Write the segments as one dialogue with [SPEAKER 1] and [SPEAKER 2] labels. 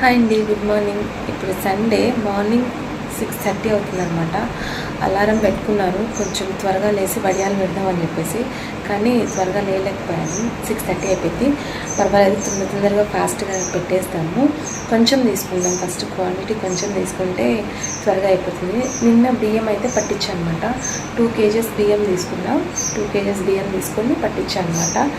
[SPEAKER 1] Hi అండి good morning. ఇప్పుడు Sunday morning six thirty అవుతుందన్నమాట. అలారం పెట్టుకున్నారు. కొంచెం త్వరగా లేచి వడియాలు పెడదామని చెప్పేసి. కానీ త్వరగా లేలేకపోయాను సిక్స్ థర్టీ అయిపోయింది. పర్వాలేదు తొందర తొందరగా ఫాస్ట్గా పెట్టేస్తాము. కొంచెం తీసుకుందాం. ఫస్ట్ క్వాంటిటీ కొంచెం తీసుకుంటే త్వరగా అయిపోతుంది. నిన్న బియ్యం అయితే పట్టించాను అనమాట టూ కేజెస్ బియ్యం తీసుకున్నాం. టూ కేజెస్ బియ్యం తీసుకొని పట్టించాను అనమాట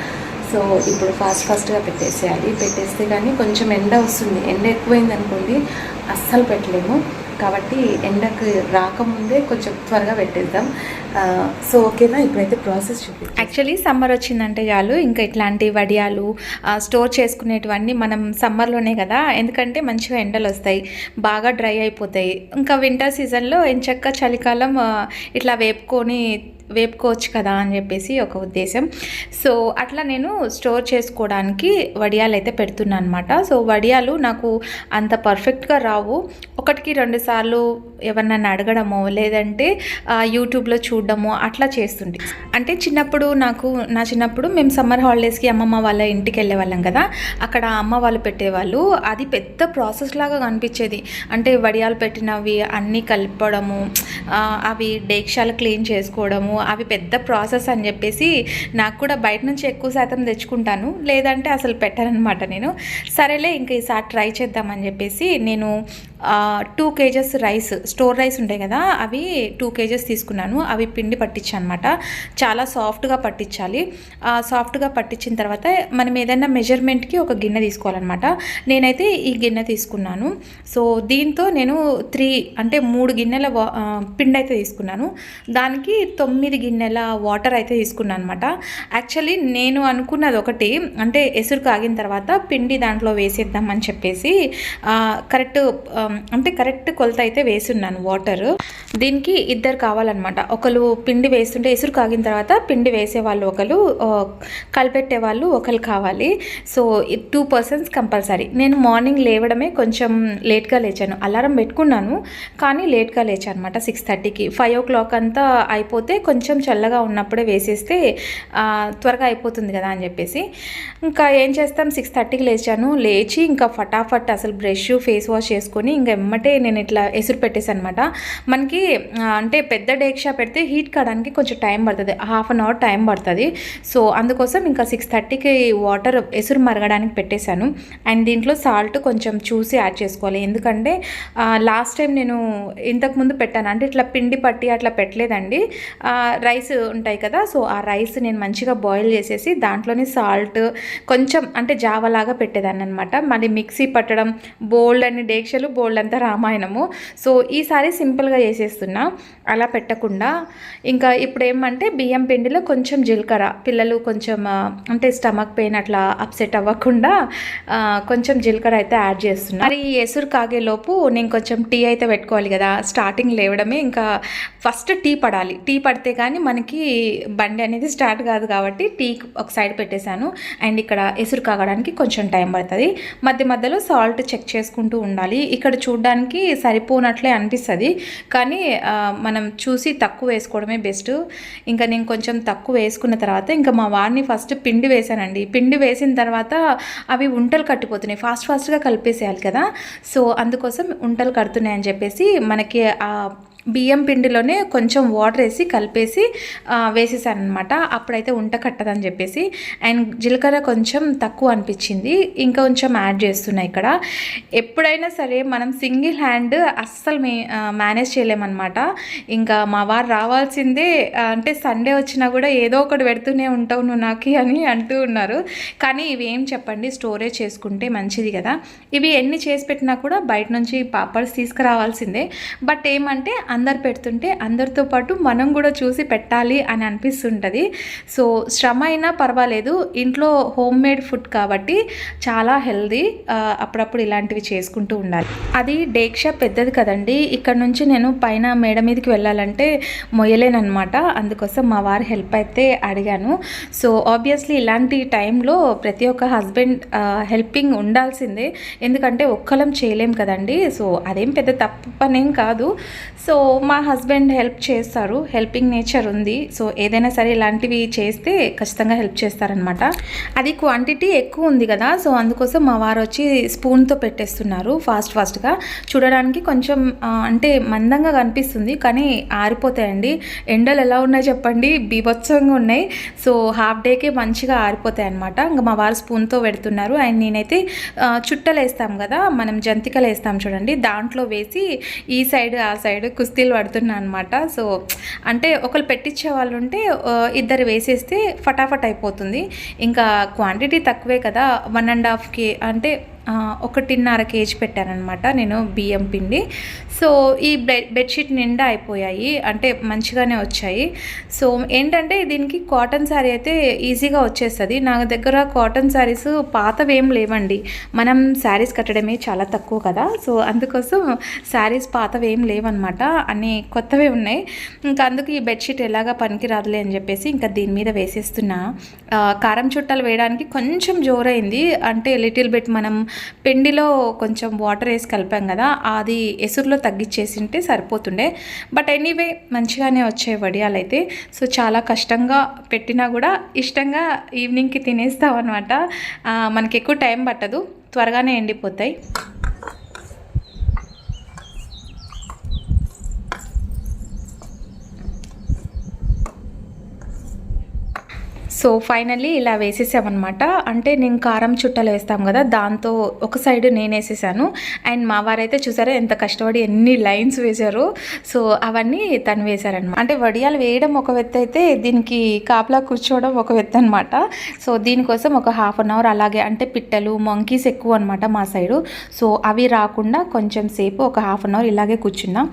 [SPEAKER 1] సో ఇప్పుడు ఫాస్ట్ ఫాస్ట్గా పెట్టేసేయాలి. పెట్టేస్తే కానీ కొంచెం ఎండ వస్తుంది. ఎండ ఎక్కువైంది అనుకోండి అస్సలు పెట్టలేము. కాబట్టి ఎండకు రాకముందే కొంచెం త్వరగా పెట్టేద్దాం. సో ఓకేనా? ఇప్పుడైతే ప్రాసెస్ చూపి
[SPEAKER 2] యాక్చువల్లీ సమ్మర్ వచ్చిందంటే చాలు. ఇంకా ఇట్లాంటి వడియాలు స్టోర్ చేసుకునేటివన్నీ మనం సమ్మర్లోనే కదా. ఎందుకంటే మంచిగా ఎండలు వస్తాయి. బాగా డ్రై అయిపోతాయి. ఇంకా వింటర్ సీజన్లో ఎంచక్క చలికాలం ఇట్లా వేపుకొని వేపుకోవచ్చు కదా అని చెప్పేసి ఒక ఉద్దేశం. సో అట్లా నేను స్టోర్ చేసుకోవడానికి వడియాలు అయితే పెడుతున్నాను అనమాట సో వడియాలు నాకు అంత పర్ఫెక్ట్గా రావు. ఒకటికి రెండు సార్లు ఎవరినైనా అడగడమో లేదంటే యూట్యూబ్లో చూడడమో అట్లా చేస్తుండే. అంటే చిన్నప్పుడు నాకు నా చిన్నప్పుడు మేము సమ్మర్ హాలిడేస్కి అమ్మమ్మ వాళ్ళ ఇంటికి వెళ్ళే వాళ్ళం కదా. అక్కడ అమ్మ వాళ్ళు పెట్టేవాళ్ళు. అది పెద్ద ప్రాసెస్ లాగా కనిపించేది. అంటే వడియాలు పెట్టినవి అన్నీ కలపడము అవి డేక్షాలు క్లీన్ చేసుకోవడము అవి పెద్ద ప్రాసెస్ అని చెప్పేసి నాకు కూడా బయట నుంచి ఎక్కువ శాతం తెచ్చుకుంటాను. లేదంటే అసలు పెట్టనమాట నేను. సరేలే ఇంక ఈసారి ట్రై చేద్దామని చెప్పేసి నేను two kgs rice store rice ఉంటాయి కదా అవి టూ కేజెస్ తీసుకున్నాను. అవి పిండి పట్టించాను అనమాట చాలా సాఫ్ట్గా పట్టించాలి. సాఫ్ట్గా పట్టించిన తర్వాత మనం ఏదైనా మెజర్మెంట్కి ఒక గిన్నె తీసుకోవాలన్నమాట. నేనైతే ఈ గిన్నె తీసుకున్నాను. సో దీంతో నేను త్రీ అంటే మూడు గిన్నెల వా- పిండి అయితే తీసుకున్నాను. దానికి తొమ్మిది గిన్నెల వాటర్ అయితే తీసుకున్నాను అనమాట యాక్చువల్లీ నేను అనుకున్నది ఒకటి అంటే ఎసురు కాగిన తర్వాత పిండి దాంట్లో వేసేద్దామని చెప్పేసి కరెక్ట్ అంటే కరెక్ట్ కొలత అయితే వేసున్నాను వాటర్ దీనికి ఇద్దరు కావాలన్నమాట. ఒకరు పిండి వేస్తుంటే ఎసురు కాగిన తర్వాత పిండి వేసే వాళ్ళు ఒకరు కలిపెట్టే వాళ్ళు ఒకరు కావాలి. సో టూ పర్సన్స్ కంపల్సరీ నేను మార్నింగ్ లేవడమే కొంచెం లేట్గా లేచాను. అలారం పెట్టుకున్నాను కానీ లేట్గా లేచాను అనమాట సిక్స్ థర్టీకి ఫైవ్ ఓ క్లాక్ అంతా అయిపోతే కొంచెం చల్లగా ఉన్నప్పుడే వేసేస్తే త్వరగా అయిపోతుంది కదా అని చెప్పేసి. ఇంకా ఏం చేస్తాం? సిక్స్ థర్టీకి లేచాను. లేచి ఇంకా ఫటాఫట్ అసలు బ్రష్ ఫేస్ వాష్ చేసుకొని ఇంకా ఎమ్మటే నేను ఇట్లా ఎసురు పెట్టేసాను అనమాట మనకి అంటే పెద్ద డేక్షా పెడితే హీట్ కావడానికి కొంచెం టైం పడుతుంది. హాఫ్ అన్ అవర్ టైం పడుతుంది. సో అందుకోసం ఇంకా సిక్స్ థర్టీకి వాటర్ ఎసురు మరగడానికి పెట్టేశాను. అండ్ దీంట్లో సాల్ట్ కొంచెం చూసి యాడ్ చేసుకోవాలి. ఎందుకంటే లాస్ట్ టైం నేను ఇంతకుముందు పెట్టాను. అంటే ఇట్లా పిండి పట్టి అట్లా పెట్టలేదండి. రైస్ ఉంటాయి కదా సో ఆ రైస్ నేను మంచిగా బాయిల్ చేసేసి దాంట్లోనే సాల్ట్ కొంచెం అంటే జావలాగా పెట్టేదాన్ని అనమాట మళ్ళీ మిక్సీ పట్టడం బోల్డ్ అని డేక్షలు బోల్డ్ అంతా రామాయణము. సో ఈసారి సింపుల్గా చేసేస్తున్నా. అలా పెట్టకుండా. ఇంకా ఇప్పుడు ఏమంటే బియ్యం పిండిలో కొంచెం జీలకర్ర. పిల్లలు కొంచెం అంటే స్టమక్ పెయిన్ అట్లా అప్సెట్ అవ్వకుండా కొంచెం జీలకర్ర అయితే యాడ్ చేస్తున్నా. మరి ఈ ఎసురు కాగేలోపు నేను కొంచెం టీ అయితే పెట్టుకోవాలి కదా. స్టార్టింగ్ లేవడమే ఇంకా ఫస్ట్ టీ పడాలి. టీ పడితే కానీ మనకి బండి అనేది స్టార్ట్ కాదు కాబట్టి టీ ఒక సైడ్ పెట్టేశాను. అండ్ ఇక్కడ ఎసురు కాగడానికి కొంచెం టైం పడుతుంది. మధ్య మధ్యలో సాల్ట్ చెక్ చేసుకుంటూ ఉండాలి. ఇక్కడ చూడడానికి సరిపోనట్లే అనిపిస్తుంది. కానీ మనం చూసి తక్కువ వేసుకోవడమే బెస్ట్. ఇంకా నేను కొంచెం తక్కువ వేసుకున్న తర్వాత ఇంకా మా వారిని ఫస్ట్ పిండి వేసానండి పిండి వేసిన తర్వాత అవి ఉంటలు కట్టిపోతున్నాయి. ఫాస్ట్ ఫాస్ట్గా కలిపేసేయాలి కదా. సో అందుకోసం ఉంటలు కడుతున్నాయని చెప్పేసి మనకి ఆ బియ్యం పిండిలోనే కొంచెం వాటర్ వేసి కలిపేసి వేసేసాను అనమాట అప్పుడైతే ఉంట కట్టదని చెప్పేసి. అండ్ జీలకర్ర కొంచెం తక్కువ అనిపించింది. ఇంకా కొంచెం యాడ్ చేస్తున్నాయి ఇక్కడ. ఎప్పుడైనా సరే మనం సింగిల్ హ్యాండ్ అస్సలు మే మేనేజ్ చేయలేమన్నమాట. ఇంకా మా వారు రావాల్సిందే అంటే సండే వచ్చినా కూడా ఏదో ఒకటి పెడుతూనే ఉంటావు నువ్వు నాకు అని అంటూ ఉన్నారు. కానీ ఇవి ఏం చెప్పండి? స్టోరేజ్ చేసుకుంటే మంచిది కదా. ఇవి ఎన్ని చేసి పెట్టినా కూడా బయట నుంచి పాపర్స్ తీసుకురావాల్సిందే. బట్ ఏమంటే అందరు పెడుతుంటే అందరితో పాటు మనం కూడా చూసి పెట్టాలి అని అనిపిస్తుంటుంది. సో శ్రమ అయినా పర్వాలేదు. ఇంట్లో హోమ్ మేడ్ ఫుడ్ కాబట్టి చాలా హెల్దీ అప్పుడప్పుడు ఇలాంటివి చేసుకుంటూ ఉండాలి. అది డేక్ష పెద్దది కదండి. ఇక్కడ నుంచి నేను పైన మేడ మీదకి వెళ్ళాలంటే మొయ్యలేనమాట అందుకోసం మా వారి హెల్ప్ అయితే అడిగాను. సో ఆబ్వియస్లీ ఇలాంటి టైంలో ప్రతి ఒక్క హస్బెండ్ హెల్పింగ్ ఉండాల్సిందే. ఎందుకంటే ఒక్కలం చేయలేం కదండి. సో అదేం పెద్ద తప్పు పనేం కాదు. సో మా హస్బెండ్ హెల్ప్ చేస్తారు. హెల్పింగ్ నేచర్ ఉంది. సో ఏదైనా సరే ఇలాంటివి చేస్తే ఖచ్చితంగా హెల్ప్ చేస్తారనమాట అది క్వాంటిటీ ఎక్కువ ఉంది కదా సో అందుకోసం మా వారు వచ్చి స్పూన్తో పెట్టేస్తున్నారు ఫాస్ట్ ఫాస్ట్గా. చూడడానికి కొంచెం అంటే మందంగా కనిపిస్తుంది కానీ ఆరిపోతాయండి. ఎండలు ఎలా ఉన్నాయి చెప్పండి? బీభత్సంగా ఉన్నాయి. సో హాఫ్ డేకే మంచిగా ఆరిపోతాయి అనమాట ఇంకా మా వారు స్పూన్తో పెడుతున్నారు. అండ్ నేనైతే చుట్టలు వేస్తాం కదా మనం జంతికలు వేస్తాం చూడండి. దాంట్లో వేసి ఈ సైడ్ ఆ సైడ్ కుస్తీలు పడుతున్నా అనమాట సో అంటే ఒకరు పెట్టించే వాళ్ళు ఉంటే ఇద్దరు వేసేస్తే ఫటాఫట్ అయిపోతుంది. ఇంకా క్వాంటిటీ తక్కువే కదా వన్ అండ్ హాఫ్ కే అంటే ఒకటిన్నర కేజీ పెట్టానమాట నేను బియ్యం పిండి. సో ఈ బెడ్షీట్ నిండా అయిపోయాయి. అంటే మంచిగానే వచ్చాయి. సో ఏంటంటే దీనికి కాటన్ శారీ అయితే ఈజీగా వచ్చేస్తుంది. నా దగ్గర కాటన్ శారీస్ పాతవేం లేవండి. మనం శారీస్ కట్టడమే చాలా తక్కువ కదా. సో అందుకోసం శారీస్ పాతవి ఏం లేవన్నమాట. అన్ని కొత్తవే ఉన్నాయి. ఇంకా అందుకు ఈ బెడ్షీట్ ఎలాగా పనికిరాదులే అని చెప్పేసి ఇంకా దీని మీద వేసేస్తున్నా. కారం చుట్టాలు వేయడానికి కొంచెం జోరైంది. అంటే లిటిల్ బిట్ మనం పిండిలో కొంచెం వాటర్ వేసి కలిపాం కదా అది ఎసురులో తగ్గించేసింటే సరిపోతుండే. బట్ ఎనీవే మంచిగానే వచ్చాయి వడియాలు అయితే సో చాలా కష్టంగా పెట్టినా కూడా ఇష్టంగా ఈవినింగ్కి తినేస్తాం అనమాట మనకి ఎక్కువ టైం పట్టదు. త్వరగానే ఎండిపోతాయి. సో ఫైనల్లీ ఇలా వేసేసామన్నమాట. అంటే నేను కారం చుట్టలు వేస్తాం కదా దాంతో ఒక సైడ్ నేను వేసేసాను. అండ్ మా వారైతే చూసారా ఎంత కష్టపడి ఎన్ని లైన్స్ వేశారు. సో అవన్నీ తను వేశారనమాట అంటే వడియాలు వేయడం ఒక వెత్త అయితే దీనికి కాపలా కూర్చోవడం ఒక వెత్త అనమాట సో దీనికోసం ఒక హాఫ్ అన్ అవర్ అలాగే అంటే పిట్టలు మంకీస్ ఎక్కువ అనమాట మా సైడు. సో అవి రాకుండా కొంచెం సేపు ఒక హాఫ్ అన్ అవర్ ఇలాగే కూర్చున్నాం.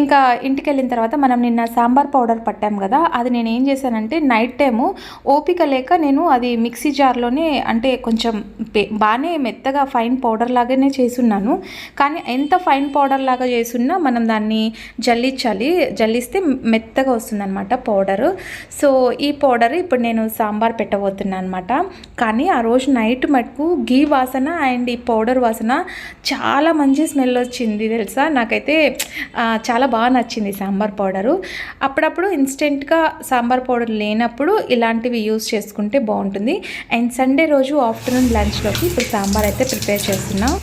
[SPEAKER 2] ఇంకా ఇంటికి వెళ్ళిన తర్వాత మనం నిన్న సాంబార్ పౌడర్ పట్టాం కదా అది నేను ఏం చేశానంటే నైట్ టైము ఓ ఓపిక లేక నేను అది మిక్సీ జార్లోనే అంటే కొంచెం పే- బాగానే మెత్తగా ఫైన్ పౌడర్ లాగానే చేసున్నాను. కానీ ఎంత ఫైన్ పౌడర్ లాగా చేసున్నా మనం దాన్ని జల్లించాలి. జల్లిస్తే మెత్తగా వస్తుందన్నమాట పౌడరు. సో ఈ పౌడర్ ఇప్పుడు నేను సాంబార్ పెట్టబోతున్నాను అనమాట కానీ ఆ రోజు నైట్ మటుకు గీ వాసన అండ్ ఈ పౌడర్ వాసన చాలా మంచి స్మెల్ వచ్చింది తెలుసా? నాకైతే చాలా బాగా నచ్చింది సాంబార్ పౌడరు. అప్పుడప్పుడు ఇన్స్టెంట్గా సాంబార్ పౌడర్ లేనప్పుడు ఇలాంటివి యూస్ చేసుకుంటే బాగుంటుంది. అండ్ సండే రోజు ఆఫ్టర్నూన్ లంచ్లోకి ఇప్పుడు సాంబార్ అయితే ప్రిపేర్ చేస్తున్నాం.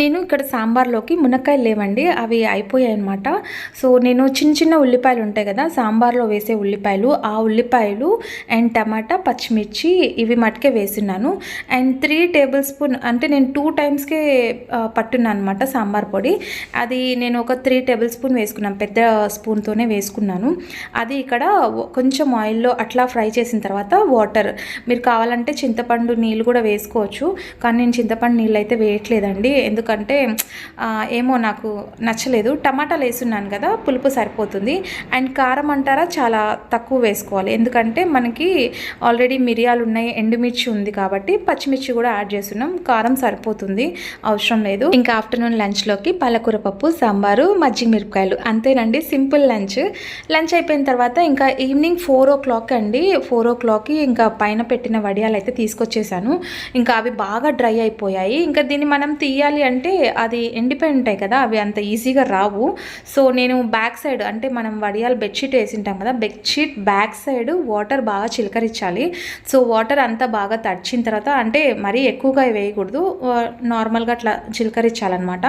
[SPEAKER 2] నేను ఇక్కడ సాంబార్లోకి మునక్కాయలు లేవండి అవి అయిపోయాయి అనమాట సో నేను చిన్న చిన్న ఉల్లిపాయలు ఉంటాయి కదా సాంబార్లో వేసే ఉల్లిపాయలు ఆ ఉల్లిపాయలు అండ్ టమాటా పచ్చిమిర్చి ఇవి మటుకే వేసినాను అండ్ త్రీ టేబుల్ స్పూన్ అంటే నేను టూ టైమ్స్కే పట్టున్నాను అనమాట సాంబార్ పొడి. అది నేను ఒక త్రీ టేబుల్ స్పూన్ వేసుకున్నాను పెద్ద స్పూన్తోనే వేసుకున్నాను. అది ఇక్కడ కొంచెం ఆయిల్లో అట్లా ఫ్రై చేసిన తర్వాత వాటర్. మీరు కావాలంటే చింతపండు నీళ్ళు కూడా వేసుకోవచ్చు కానీ నేను చింతపండు నీళ్ళు అయితే వేయట్లేదండి ఎందుకంటే ఎందుకంటే ఏమో నాకు నచ్చలేదు. టమాటాలు వేస్తున్నాను కదా పులుపు సరిపోతుంది. అండ్ కారం అంటారా చాలా తక్కువ వేసుకోవాలి. ఎందుకంటే మనకి ఆల్రెడీ మిరియాలు ఉన్నాయి ఎండుమిర్చి ఉంది కాబట్టి పచ్చిమిర్చి కూడా యాడ్ చేస్తున్నాం. కారం సరిపోతుంది అవసరం లేదు. ఇంకా ఆఫ్టర్నూన్ లంచ్లోకి పాలకూర పప్పు సాంబారు మజ్జిగ మిరపకాయలు. అంతేనండి సింపుల్ లంచ్. లంచ్ అయిపోయిన తర్వాత ఇంకా ఈవినింగ్ ఫోర్ ఓ క్లాక్ అండి. ఫోర్ ఓ క్లాక్కి ఇంకా పైన పెట్టిన వడియాలు అయితే తీసుకొచ్చేసాను. ఇంకా అవి బాగా డ్రై అయిపోయాయి. ఇంకా దీన్ని మనం తీయాలి అంటే అది ఎండిపోయి ఉంటాయి కదా అవి అంత ఈజీగా రావు. సో నేను బ్యాక్ సైడ్ అంటే మనం వడియాలు బెడ్షీట్ వేసింటాం కదా బెడ్షీట్ బ్యాక్ సైడ్ వాటర్ బాగా చిలకరించాలి సో వాటర్ అంతా బాగా తడిచిన తర్వాత అంటే మరీ ఎక్కువగా వేయకూడదు నార్మల్గా అట్లా చిలకరించాలన్నమాట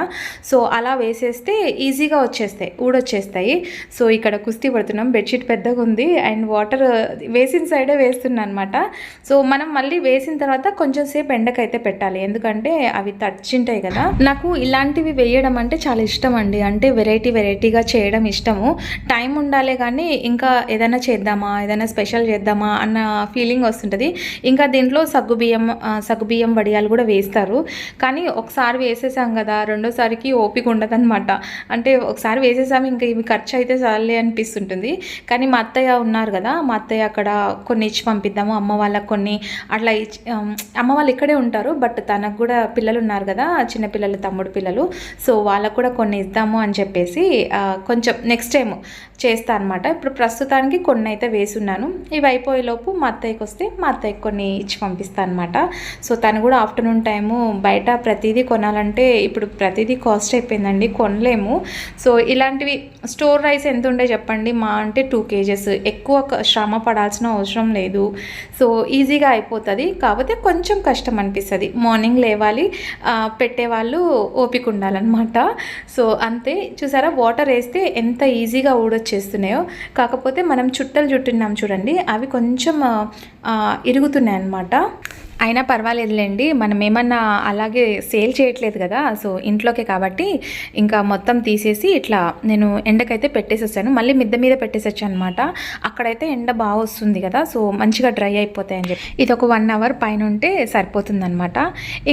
[SPEAKER 2] సో అలా వేసేస్తే ఈజీగా వచ్చేస్తాయి ఊడొచ్చేస్తాయి. సో ఇక్కడ కుస్తీ పడుతున్నాం బెడ్షీట్ పెద్దగా ఉంది అండ్ వాటర్ వేసిన సైడే వేస్తున్నా అనమాట సో మనం మళ్ళీ వేసిన తర్వాత కొంచెం సేపు ఎండకైతే పెట్టాలి ఎందుకంటే అవి తడిచింటాయి కదా. నాకు ఇలాంటివి వేయడం అంటే చాలా ఇష్టం అండి. అంటే వెరైటీ వెరైటీగా చేయడం ఇష్టము. టైం ఉండాలే కానీ ఇంకా ఏదైనా చేద్దామా ఏదైనా స్పెషల్ చేద్దామా అన్న ఫీలింగ్ వస్తుంటుంది. ఇంకా దీంట్లో సగ్గుబియ్యం సగ్గుబియ్యం వడియాలు కూడా వేస్తారు. కానీ ఒకసారి వేసేసాం కదా రెండోసారికి ఓపిక ఉండదన్నమాట. అంటే ఒకసారి వేసేసాము ఇంకా ఇవి ఖర్చు అయితే చాలే అనిపిస్తుంటుంది. కానీ మా అత్తయ్య ఉన్నారు కదా మా అత్తయ్య అక్కడ కొన్ని ఇచ్చి పంపిద్దాము. అమ్మ వాళ్ళకి కొన్ని అట్లా ఇచ్చి అమ్మ వాళ్ళు ఇక్కడే ఉంటారు బట్ తనకు కూడా పిల్లలు ఉన్నారు కదా పిల్లలు తమ్ముడు పిల్లలు. సో వాళ్ళకు కూడా కొన్ని ఇద్దాము అని చెప్పేసి కొంచెం నెక్స్ట్ టైం చేస్తా అనమాట ఇప్పుడు ప్రస్తుతానికి కొన్ని అయితే వేసున్నాను ఇవి అయిపోయేలోపు మా అత్తయ్యకి వస్తే మా అత్తయ్యకి కొన్ని ఇచ్చి పంపిస్తాను అనమాట సో తను కూడా ఆఫ్టర్నూన్ టైము బయట ప్రతిదీ కొనాలంటే ఇప్పుడు ప్రతిదీ కాస్ట్ అయిపోయిందండి కొనలేము. సో ఇలాంటివి స్టోర్ రైస్ ఎంత ఉండే చెప్పండి. మా అంటే టూ కేజెస్. ఎక్కువ శ్రమ పడాల్సిన అవసరం లేదు. సో ఈజీగా అయిపోతుంది. కాకపోతే కొంచెం కష్టం అనిపిస్తుంది. మార్నింగ్ లేవాలి పెట్టేవాళ్ళు వాళ్ళు ఓపిక ఉండాలన్నమాట. సో అంతే. చూసారా? వాటర్ వేస్తే ఎంత ఈజీగా ఊడొచ్చేస్తున్నాయో. కాకపోతే మనం చుట్టలు చుట్టున్నాం చూడండి అవి కొంచెం ఇరుగుతున్నాయి అన్నమాట అయినా పర్వాలేదులేండి. మనం ఏమన్నా అలాగే సేల్ చేయట్లేదు కదా సో ఇంట్లోకే కాబట్టి ఇంకా మొత్తం తీసేసి ఇట్లా నేను ఎండకైతే పెట్టేసేసాను మళ్ళీ మిద్ద మీద పెట్టేసొచ్చాను అనమాట అక్కడైతే ఎండ బాగా వస్తుంది కదా సో మంచిగా డ్రై అయిపోతాయి అని చెప్పి. ఇది ఒక వన్ అవర్ పైన ఉంటే సరిపోతుంది అనమాట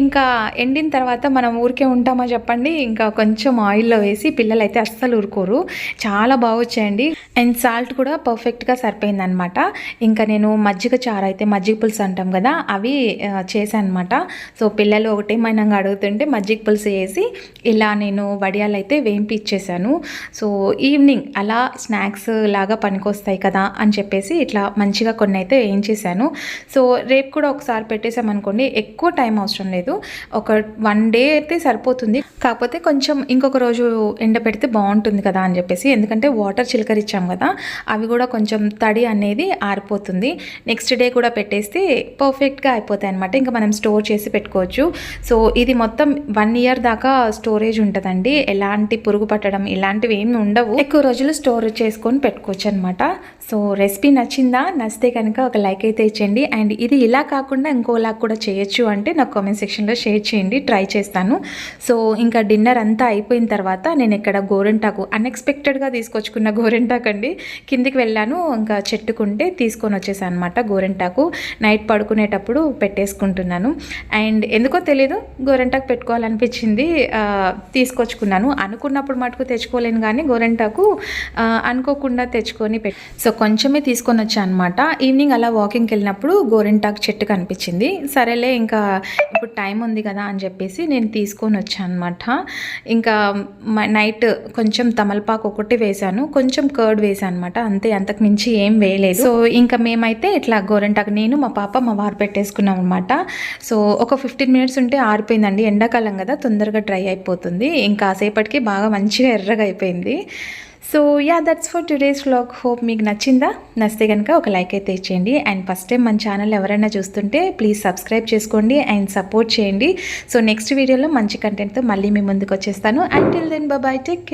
[SPEAKER 2] ఇంకా ఎండిన తర్వాత మనం ఊరికే ఉంటామా చెప్పండి? ఇంకా కొంచెం ఆయిల్లో వేసి పిల్లలు అయితే అస్సలు ఊరుకోరు. చాలా బాగా వచ్చాయండి. అండ్ సాల్ట్ కూడా పర్ఫెక్ట్గా సరిపోయింది అనమాట ఇంకా నేను మజ్జిగ చారు అయితే మజ్జిగ పులుసు అంటాం కదా అవి చేశాను అనమాట సో పిల్లలు ఒకటేమైనా అడుగుతుంటే మజ్జిగ పులుసు వేసి ఇలా నేను వడియాలు అయితే వేంపి ఇచ్చేసాను సో ఈవినింగ్ అలా స్నాక్స్ లాగా పనికొస్తాయి కదా అని చెప్పేసి ఇట్లా మంచిగా కొన్ని అయితే వేయించేసాను. సో రేపు కూడా ఒకసారి పెట్టేసామనుకోండి ఎక్కువ టైం అవసరం లేదు. ఒక వన్ డే అయితే సరిపోతుంది. కాకపోతే కొంచెం ఇంకొక రోజు ఎండ పెడితే బాగుంటుంది కదా అని చెప్పేసి ఎందుకంటే వాటర్ చిలకరిచ్చాం కదా అవి కూడా కొంచెం తడి అనేది ఆరిపోతుంది. నెక్స్ట్ డే కూడా పెట్టేస్తే పర్ఫెక్ట్గా అయిపోతాయి అనమాట ఇంకా మనం స్టోర్ చేసి పెట్టుకోవచ్చు. సో ఇది మొత్తం వన్ ఇయర్ దాకా స్టోరేజ్ ఉంటుందండి. ఎలాంటి పురుగు పట్టడం ఇలాంటివి ఏమి ఉండవు. ఎక్కువ రోజులు స్టోర్ చేసుకొని పెట్టుకోవచ్చు అనమాట సో రెసిపీ నచ్చిందా? నచ్చితే కనుక ఒక లైక్ అయితే ఇచ్చేయండి. అండ్ ఇది ఇలా కాకుండా ఇంకోలా కూడా చేయొచ్చు అంటే నాకు కామెంట్ సెక్షన్లో షేర్ చేయండి. ట్రై చేస్తాను. సో ఇంకా డిన్నర్ అంతా అయిపోయిన తర్వాత నేను ఇక్కడ గోరింటాకు అన్ఎక్స్పెక్టెడ్గా తీసుకొచ్చుకున్న గోరెంటాకు అండి కిందికి వెళ్ళాను. ఇంకా చెట్టుకుంటే తీసుకొని వచ్చేసాను అనమాట గోరింటాకు. నైట్ పడుకునేటప్పుడు పెట్టేసుకుంటున్నాను. అండ్ ఎందుకో తెలీదు గోరింటాకు పెట్టుకోవాలనిపించింది. తీసుకొచ్చుకున్నాను. అనుకున్నప్పుడు మటుకు తెచ్చుకోలేను కానీ గోరింటాకు అనుకోకుండా తెచ్చుకొని పెట్ సో కొంచెమే తీసుకొని వచ్చాను అనమాట ఈవినింగ్ అలా వాకింగ్కి వెళ్ళినప్పుడు గోరింటాకు చెట్టు కనిపించింది. సరేలే ఇంకా ఇప్పుడు టైం ఉంది కదా అని చెప్పేసి నేను తీసుకొని వచ్చాను అనమాట ఇంకా మ- నైట్ కొంచెం తమలపాకు ఒకటి వేశాను. కొంచెం కర్డ్ వేసాను అనమాట అంతే అంతకు మించి ఏం వేయలేదు. సో ఇంకా మేమైతే ఇట్లా గోరింటాకు నేను మా పాప మా వారు పెట్టేసుకున్నాం అనమాట సో ఒక ఫిఫ్టీన్ మినిట్స్ ఉంటే ఆరిపోయిందండి. ఎండాకాలం కదా తొందరగా డ్రై అయిపోతుంది. ఇంకా సేపటికి బాగా మంచిగా ఎర్రగా అయిపోయింది. So ya that's for today's vlog hope మీకు నచ్చిందా? నచ్చితే కనుక ఒక లైక్ అయితే ఇచ్చేయండి. అండ్ ఫస్ట్ టైం మన ఛానల్ ఎవరైనా చూస్తుంటే ప్లీజ్ సబ్స్క్రైబ్ చేసుకోండి అండ్ సపోర్ట్ చేయండి. సో నెక్స్ట్ వీడియోలో మంచి కంటెంట్తో మళ్ళీ మీ ముందుకు వచ్చేస్తాను. And till then bye take